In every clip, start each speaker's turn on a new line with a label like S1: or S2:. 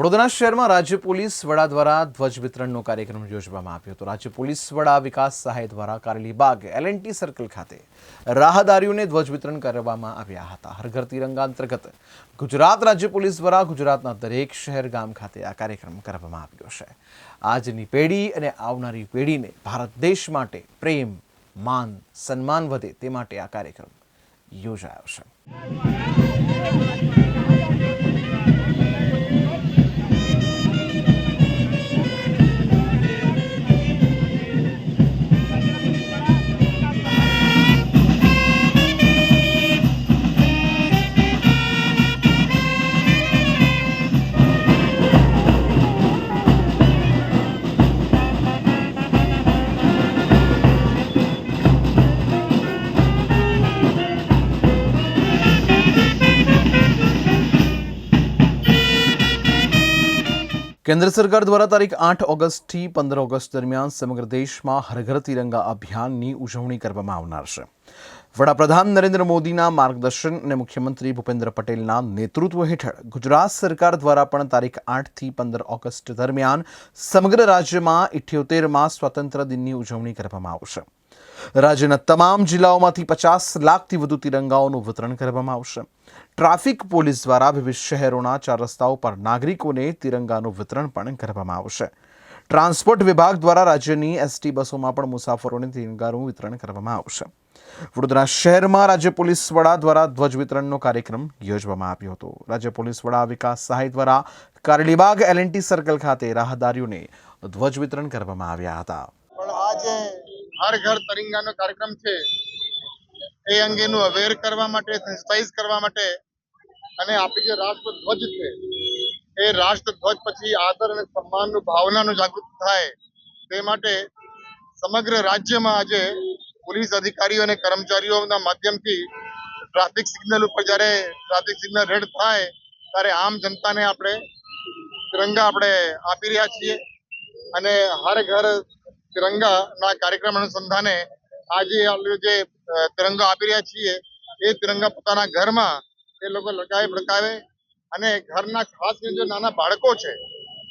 S1: વડોદરા શહેરમાં રાજ્ય પોલીસ વડા દ્વારા ધ્વજ વિતરણનો કાર્યક્રમ યોજવામાં આવ્યો હતો. રાજ્ય પોલીસ વડા વિકાસ સહાય દ્વારા કારેલીબાગ એલએનટી સર્કલ ખાતે રાહદારીઓને ધ્વજ વિતરણ કરવામાં આવ્યા હતા. હરઘર તિરંગા અંતર્ગત ગુજરાત રાજ્ય પોલીસ દ્વારા ગુજરાતના દરેક શહેર, ગામ ખાતે આ કાર્યક્રમ કરવામાં આવ્યો છે. આજની પેઢી અને આવનારી પેઢીને ભારત દેશ માટે પ્રેમ, માન, સન્માન વધે તે માટે આ કાર્યક્રમ યોજાયો છે. કેન્દ્ર સરકાર દ્વારા તારીખ આઠ ઓગસ્ટથી પંદર ઓગસ્ટ દરમિયાન સમગ્ર દેશમાં હરઘર તિરંગા અભિયાનની ઉજવણી કરવામાં આવનાર છે. વડાપ્રધાન નરેન્દ્ર મોદીના માર્ગદર્શન અને મુખ્યમંત્રી ભૂપેન્દ્ર પટેલના નેતૃત્વ હેઠળ ગુજરાત સરકાર દ્વારા પણ તારીખ આઠથી પંદર ઓગસ્ટ દરમિયાન સમગ્ર રાજ્યમાં ઇઠ્યોતેરમાં સ્વાતંત્ર્ય દિનની ઉજવણી કરવામાં આવશે. રાજ્યના તમામ જિલ્લાઓમાંથી પચાસ લાખથી વધુ તિરંગાઓનું વિતરણ કરવામાં આવશે. ટ્રાફિક પોલીસ દ્વારા વિવિધ શહેરોના ચાર રસ્તાઓ પર નાગરિકોને તિરંગાનું વિતરણ પણ કરવામાં આવશે. ટ્રાન્સપોર્ટ વિભાગ દ્વારા રાજ્યની એસટી બસોમાં પણ મુસાફરોને ધીંગારું વિતરણ કરવામાં આવશે. વડોદરા શહેરમાં રાજ્ય પોલીસ વડા દ્વારા ધ્વજ વિતરણનો કાર્યક્રમ યોજવામાં આવ્યો હતો. રાજ્ય પોલીસ વડા વિકાસ સહાય દ્વારા કારડીબાગ એલએનટી સર્કલ ખાતે રાહદારીઓને ધ્વજ વિતરણ કરવામાં આવ્યા હતા.
S2: પણ આજે હર ઘર તરિંગાનો કાર્યક્રમ છે. એ અંગેનું અવેર કરવા માટે સેન્સિટાઇઝ કરવા માટે અને આપણી જે રાષ્ટ્રધ્વજ છે એ રાષ્ટ્રધ્વજ પછી આદર અને સન્માનનું, ભાવનાનું જાગૃત થાય તે માટે સમગ્ર રાજ્યમાં આજે પોલીસ અધિકારીઓ અને કર્મચારીઓના માધ્યમથી ટ્રાફિક સિગ્નલ ઉપર જ્યારે ટ્રાફિક સિગ્નલ રેડ થાય ત્યારે આમ જનતાને આપણે તિરંગા આપણે આપી રહ્યા છીએ અને હર ઘર તિરંગાના કાર્યક્રમ અનુસંધાને આજે જે તિરંગા આપી રહ્યા છીએ, એ તિરંગા પોતાના ઘરમાં એ લોકો લગાવે ભડકાવે અને ઘરના ખાસ કરીને જે નાના બાળકો છે,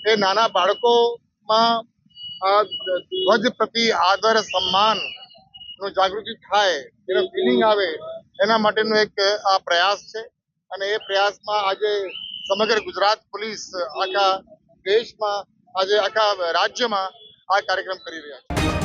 S2: એ નાના બાળકોમાં ધ્વજ પ્રતિ આદર, સન્માનનું જાગૃતિ થાય, એનો ફિલિંગ આવે, એના માટેનો એક, આ પ્રયાસ છે. અને એ પ્રયાસમાં આજે સમગ્ર ગુજરાત પોલીસ આખા દેશમાં, આજે આખા રાજ્યમાં આ કાર્યક્રમ કરી રહ્યા છે.